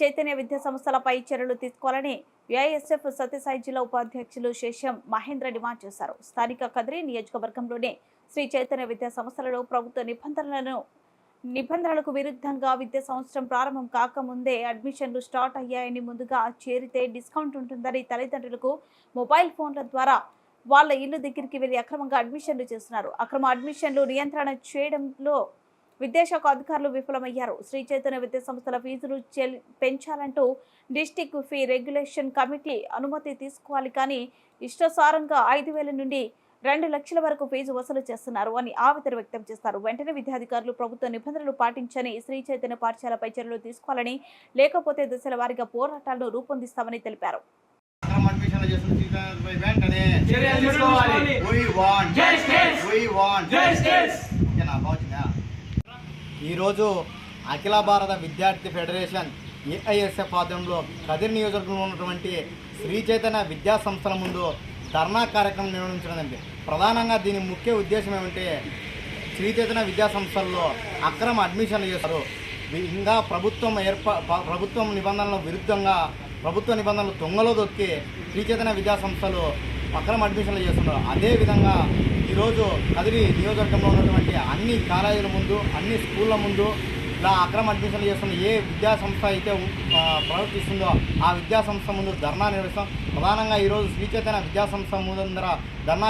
చైతన్య విద్యా సంస్థలపై చర్యలు తీసుకోవాలని ఏఐఎస్ఎఫ్ సత్యసాయి జిల్లా ఉపాధ్యక్షులు శేషం మహేంద్ర డిమాండ్ చేశారు. స్థానిక కదిరి నియోజకవర్గంలోనే శ్రీ చైతన్య విద్యా సంస్థలలో ప్రభుత్వ నిబంధనలను నిబంధనలకు విరుద్ధంగా విద్యా సంవత్సరం ప్రారంభం కాకముందే అడ్మిషన్లు స్టార్ట్ అయ్యాయని ముందుగా చేరితే డిస్కౌంట్ ఉంటుందని తల్లిదండ్రులకు మొబైల్ ఫోన్ల ద్వారా వాళ్ళ ఇల్లు దగ్గరికి వెళ్ళి అక్రమంగా అడ్మిషన్లు చేస్తున్నారు. అక్రమ అడ్మిషన్లు నియంత్రణ చేయడంలో విద్యాశాఖ అధికారులు విఫలమయ్యారు శ్రీ చైతన్య విద్యా సంస్థల ఫీజులు చెల్ పెంచాలంటూ డిస్టిక్ ఫీ రెగ్యులేషన్ కమిటీ అనుమతి తీసుకోవాలి కానీ ఇష్టాసారంగా ఐదు వేల నుండి రెండు లక్షల వరకు ఫీజు వసూలు చేస్తున్నారు అని ఆవేదన వ్యక్తం చేస్తారు వెంటనే విద్యాధికారులు ప్రభుత్వ నిబంధనలు పాటించని శ్రీ చైతన్య పాఠశాలపై చర్యలు తీసుకోవాలని లేకపోతే దశల వారీగా పోరాటాలను రూపొందిస్తామని తెలిపారు. We want. Justice. We want. Justice. ఈరోజు అఖిల భారత విద్యార్థి ఫెడరేషన్ ఏఐఎస్ఎఫ్ ఆధ్వర్యంలో కదిరి నియోజకవర్గంలో ఉన్నటువంటి శ్రీ చైతన్య విద్యా సంస్థల ముందు ధర్నా కార్యక్రమం నిర్వహించడండి ప్రధానంగా దీని ముఖ్య ఉద్దేశం ఏమంటే శ్రీ చైతన్య విద్యా సంస్థల్లో అక్రమ అడ్మిషన్లు చేస్తారు ఇంకా ప్రభుత్వం ఏర్పా ప్రభుత్వం నిబంధనల విరుద్ధంగా ప్రభుత్వ నిబంధనలు తొంగలో దొక్కి శ్రీ చైతన్య విద్యా సంస్థలు అక్రమ అడ్మిషన్లు చేస్తున్నారు అదేవిధంగా ఈరోజు కదిరి నియోజకవర్గంలో ఉన్నటువంటి అన్ని కాలేజీల ముందు అన్ని స్కూళ్ళ ముందు ఇలా అక్రమ అడ్మిషన్లు చేస్తున్న ఏ విద్యాసంస్థ అయితే ప్రవర్తిస్తుందో ఆ విద్యాసంస్థ ముందు ధర్నా నిర్వహిస్తాం. ప్రధానంగా ఈరోజు శ్రీచైతన్య విద్యాసంస్థ ముందర ధర్నా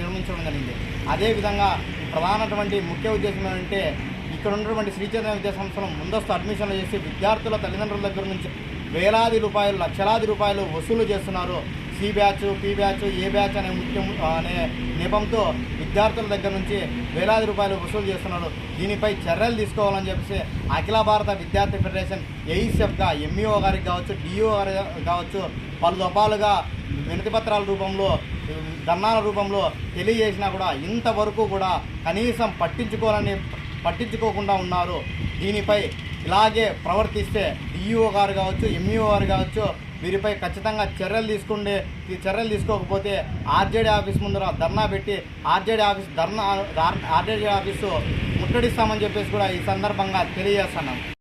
నిర్మించడం జరిగింది. అదేవిధంగా ప్రధానటువంటి ముఖ్య ఉద్దేశం ఏంటంటే ఇక్కడ ఉన్నటువంటి శ్రీచైతన్య విద్యాసంస్థను విద్యా ముందస్తు అడ్మిషన్లు చేసి విద్యార్థుల తల్లిదండ్రుల దగ్గర నుంచి వేలాది రూపాయలు లక్షలాది రూపాయలు వసూలు చేస్తున్నారు. C batch P batch A batch అనే ముఖ్యం అనే నిపంతో విద్యార్థుల దగ్గర నుంచి వేలాది రూపాయలు వసూలు చేస్తున్నారు. దీనిపై చర్యలు తీసుకోవాలని చెప్పేసి అఖిల భారత విద్యార్థి ఫెడరేషన్ ఎయిసెఫ్గా ఎంఈఓ గారికి కావచ్చు డిఓ గారికి కావచ్చు పలు దఫాలుగా వినతిపత్రాల రూపంలో ధర్నాల రూపంలో తెలియజేసినా కూడా ఇంతవరకు కూడా కనీసం పట్టించుకోవాలని పట్టించుకోకుండా ఉన్నారు. దీనిపై ఇలాగే ప్రవర్తిస్తే డిఈఓ గారు కావచ్చు ఎంఈఓ గారు కావచ్చు వీరిపై ఖచ్చితంగా చర్యలు తీసుకుండే ఈ చర్యలు తీసుకోకపోతే ఆర్జేడీ ఆఫీస్ ముందర ధర్నా పెట్టి RJD office dharna RJD office ముట్టడిస్తామని చెప్పేసి కూడా ఈ సందర్భంగా తెలియజేస్తున్నాం.